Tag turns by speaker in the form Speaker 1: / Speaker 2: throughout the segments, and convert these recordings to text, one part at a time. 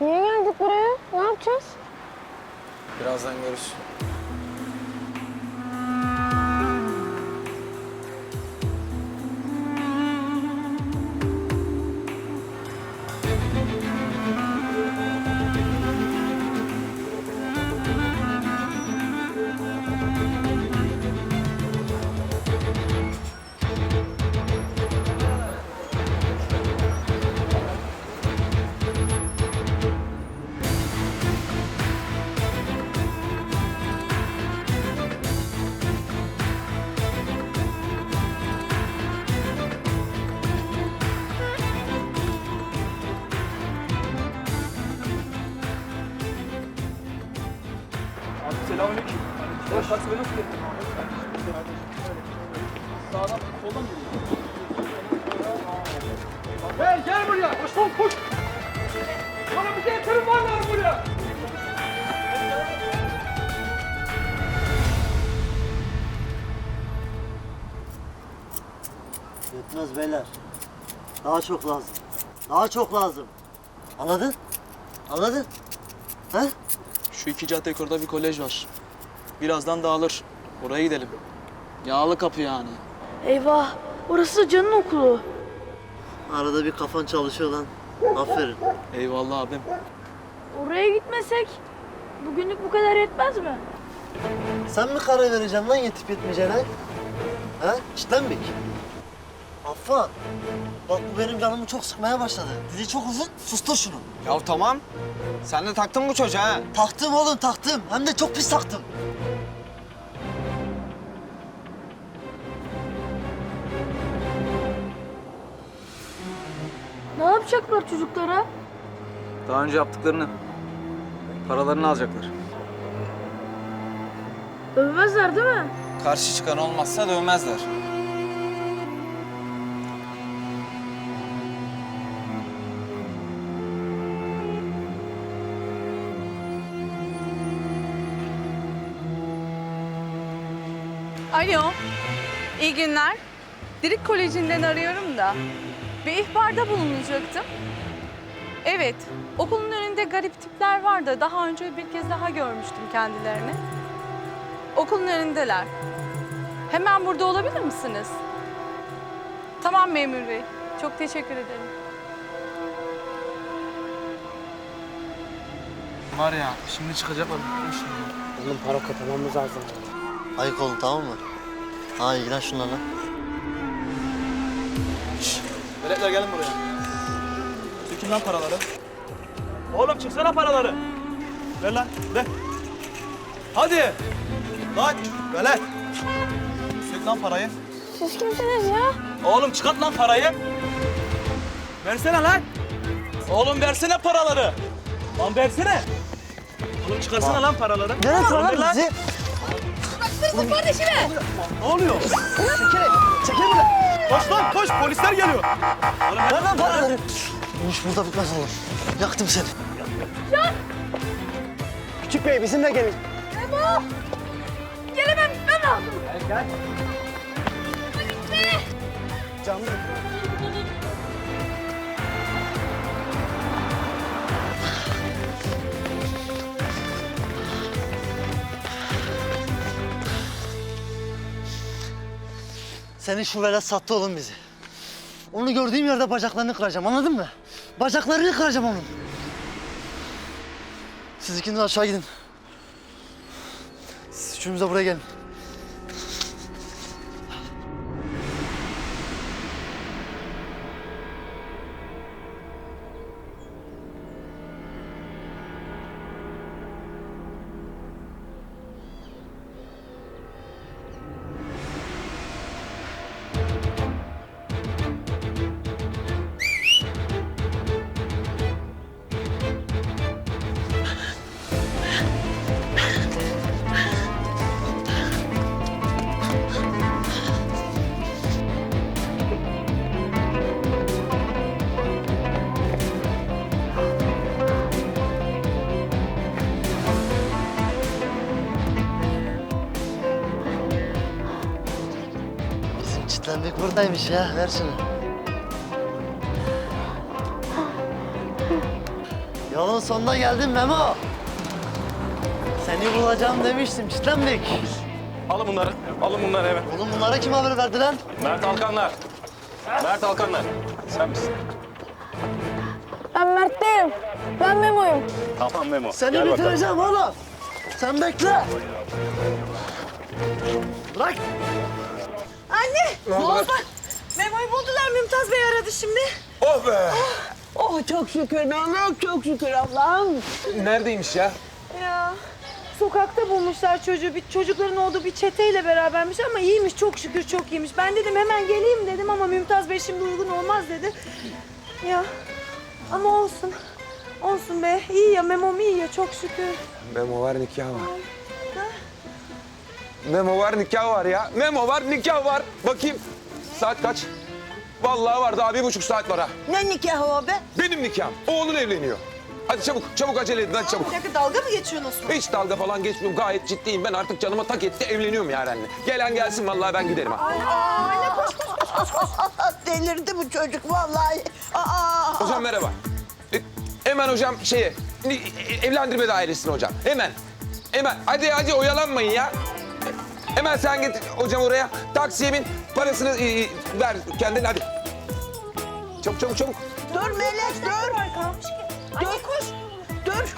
Speaker 1: Niye geldik buraya? Ne yapacağız?
Speaker 2: Birazdan görürsün.
Speaker 3: Taksi nasıl getirdin? Sağdan, soldan geliyor. Hey gel buraya. Koş lan koş. Bana bir şey tırım var lan buraya.
Speaker 4: Yetmez beyler. Daha çok lazım. Daha çok lazım. Anladın? Anladın? He?
Speaker 3: Şu iki cadde yukarıda bir kolej var. Birazdan dağılır. Oraya gidelim. Yağlı kapı yani.
Speaker 1: Eyvah, orası Can'ın okulu.
Speaker 4: Arada bir kafan çalışıyor lan. Aferin.
Speaker 3: Eyvallah abim.
Speaker 1: Oraya gitmesek bugünlük bu kadar yetmez mi?
Speaker 4: Sen mi karar vereceksin lan yetip yetmeyeceğine? He? İşlenmek. Affan. Bak bu benim canımı çok sıkmaya başladı. Dili çok uzun. Sustur şunu.
Speaker 2: Ya tamam. Sen de taktın bu çocuğa ha.
Speaker 4: Taktım oğlum taktım. Hem de çok pis taktım.
Speaker 1: Yapacaklar çocuklara?
Speaker 2: Daha önce yaptıklarını. Paralarını alacaklar.
Speaker 1: Övmezler değil mi?
Speaker 2: Karşı çıkan olmazsa dövmezler.
Speaker 5: Alo, iyi günler. Dirik Koleji'nden arıyorum da. Bir ihbarda bulunacaktım. Evet, okulun önünde garip tipler var da daha önce bir kez daha görmüştüm kendilerini. Okulun önündeler. Hemen burada olabilir misiniz? Tamam memur bey, çok teşekkür ederim.
Speaker 3: Var ya şimdi çıkacaklar.
Speaker 6: Oğlum para katlamamız lazım.
Speaker 4: Ayık olun tamam mı? Ha ilgilen şunlarla.
Speaker 3: Veletler gelin buraya. Sökün lan paraları. Oğlum çıksana paraları. Ver lan, ver. Hadi. Lan, velet. Sök lan parayı.
Speaker 1: Siz kimsiniz ya?
Speaker 3: Oğlum çıkart lan parayı. Versene lan. Oğlum versene paraları. Lan versene. Oğlum çıkarsana lan paraları.
Speaker 4: Nereye
Speaker 3: ver
Speaker 4: lan bizi?
Speaker 3: Ne oluyor?
Speaker 4: Çekil buradan.
Speaker 3: Koş lan koş polisler geliyor. Ver
Speaker 4: lan paraları. Bu iş burada bitmez oğlum. Yaktım seni.
Speaker 6: Küçük bey bizimle gelin.
Speaker 1: Gelemem, ben lazım.
Speaker 6: Canlı.
Speaker 4: Senin şu velet sattı oğlum bizi. Onu gördüğüm yerde bacaklarını kıracağım anladın mı? Bacaklarını kıracağım onun. Siz ikiniz aşağı gidin. Siz üçünüz de buraya gelin. Çitlenmek buradaymış ya. Ver şunu. Yolun sonuna geldin Memo. Seni bulacağım demiştim Çitlenbik.
Speaker 3: Alın bunları. Alın bunları eve.
Speaker 4: Oğlum bunlara kim haber verdi lan?
Speaker 3: Mert Alkanlar. Mert Alkanlar. Sen misin?
Speaker 1: Ben Mert değilim. Ben Memo'yum.
Speaker 3: Tamam Memo.
Speaker 4: Seni
Speaker 3: Gel bakalım.
Speaker 4: bitireceğim oğlum. Sen bekle. Bırak.
Speaker 7: Anne! Ne oldu? Memo'yu buldular. Mümtaz Bey aradı şimdi.
Speaker 2: Oh be!
Speaker 7: Oh çok şükür Mehmet, çok şükür Allah'ım.
Speaker 2: Neredeymiş ya?
Speaker 1: Ya sokakta bulmuşlar çocuğu. Bir, çocukların olduğu bir çeteyle berabermiş ama iyiymiş çok şükür çok iyiymiş. Ben dedim hemen geleyim dedim ama Mümtaz Bey şimdi uygun olmaz dedi. Ya ama olsun. Olsun be. İyi ya Memo'm iyi ya çok şükür.
Speaker 8: Memo var nikah var. Memo var nikah var ya. Memo var nikah var. Bakayım saat kaç? Vallahi var daha bir buçuk saat var ha.
Speaker 7: Ne nikahı o be?
Speaker 8: Benim nikahım. Oğlun evleniyor. Hadi çabuk çabuk acele edin hadi çabuk.
Speaker 7: Bir dakika dalga mı geçiyorsun Osman?
Speaker 8: Hiç dalga falan geçmiyorum gayet ciddiyim. Ben artık canıma tak etti evleniyorum Yaren'le. Gelen gelsin vallahi ben giderim ha.
Speaker 7: Delirdi bu çocuk vallahi. Aa,
Speaker 8: Hocam merhaba. E, hemen hocam şeye ni- e, evlendirme dairesine hocam. Hemen. Hemen. Hadi hadi oyalanmayın ya. Hemen sen git hocam oraya. Taksiye bin. Parasını e, ver kendin hadi. Çabuk çabuk çabuk.
Speaker 7: dur Melek dur. Dur koş. Dur.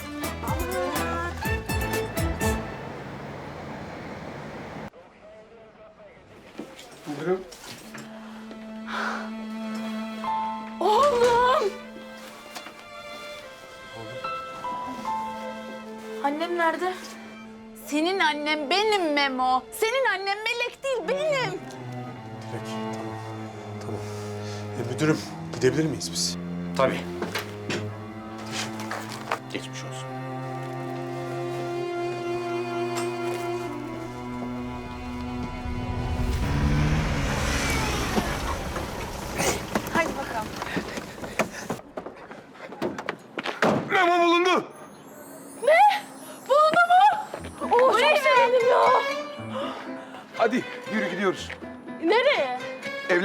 Speaker 1: Annem nerede?
Speaker 9: Senin annem benim Memo. Senin annen Melek değil benim.
Speaker 10: Peki, tamam. Tamam. E, müdürüm, gidebilir miyiz biz?
Speaker 3: Tabii.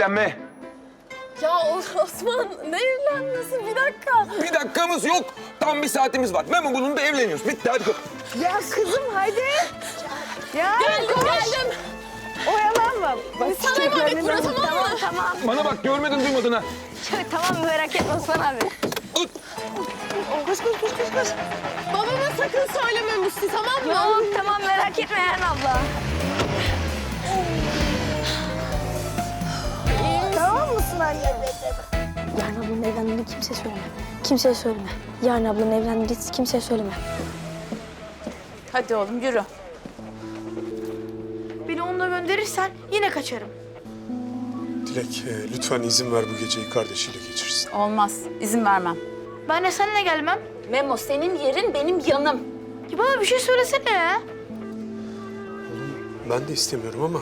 Speaker 8: Evlenme.
Speaker 1: Ya Osman ne evlenmesi bir dakika.
Speaker 8: Bir dakikamız yok. Tam bir saatimiz var. Memo bulundu evleniyoruz. Bitti hadi.
Speaker 7: Ya kızım hadi. Ya
Speaker 1: Geldim geldim.
Speaker 7: oyalanma. Bak
Speaker 1: Sana emanet burası tamam mı? Tamam.
Speaker 8: Bana bak görmedin duymadın ha.
Speaker 1: tamam merak etme Osman abi.
Speaker 7: Koş koş koş koş. koş.
Speaker 1: Babama sakın söyleme Musti tamam mı? Tamam tamam merak etme Eren abla.
Speaker 7: Mısın anne?
Speaker 11: Yarın ablanın evlendiğini kimseye söyleme. Kimseye söyleme. Yarın ablanın evlendiğini kimseye söyleme.
Speaker 9: Hadi oğlum yürü.
Speaker 1: Beni onunla gönderirsen yine kaçarım.
Speaker 10: Dilek, e, lütfen izin ver bu geceyi kardeşiyle geçirsin.
Speaker 9: Olmaz. izin vermem.
Speaker 1: Ben de seninle gelmem.
Speaker 9: Memo senin yerin benim yanım.
Speaker 1: Ya bana bir şey söylesene ya.
Speaker 10: Ben de istemiyorum ama...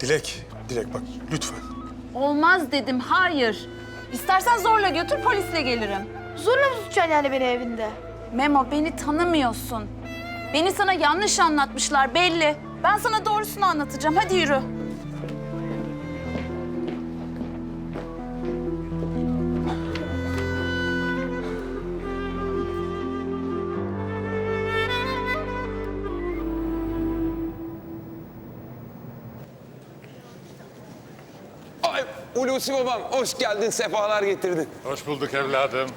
Speaker 10: Dilek, Dilek bak lütfen.
Speaker 9: Olmaz dedim hayır. İstersen zorla götür polisle gelirim.
Speaker 1: Zorla mı tutacaksın yani beni evinde?
Speaker 9: Memo beni tanımıyorsun. Beni sana yanlış anlatmışlar belli. Ben sana doğrusunu anlatacağım. Hadi yürü.
Speaker 8: Hulusi babam hoş geldin sefalar getirdin.
Speaker 12: Hoş bulduk evladım.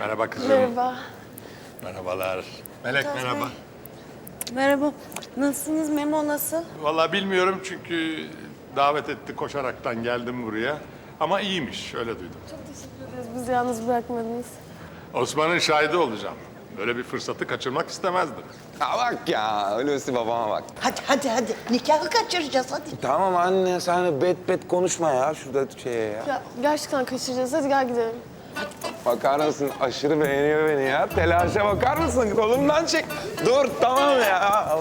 Speaker 12: Merhaba kızım. Merhaba. Merhabalar. Melek merhaba.
Speaker 7: Merhaba. Nasılsınız? Memo nasıl?
Speaker 12: Vallahi bilmiyorum çünkü davet etti koşaraktan geldim buraya. Ama iyiymiş öyle duydum.
Speaker 7: Bizi yalnız bırakmadınız.
Speaker 12: Osman'ın şahidi olacağım. Böyle bir fırsatı kaçırmak istemezdim.
Speaker 8: Ha bak ya Hulusi babama bak.
Speaker 7: Hadi hadi hadi. Nikahı kaçıracağız hadi.
Speaker 8: Tamam anne sen bet bet konuşma ya şurada şeye ya.
Speaker 13: Ya gerçekten kaçıracağız. Hadi gel gidelim.
Speaker 8: Bakar mısın aşırı beğeniyor beni ya. Telaşa bakar mısın? Kolumdan çek. Dur tamam ya.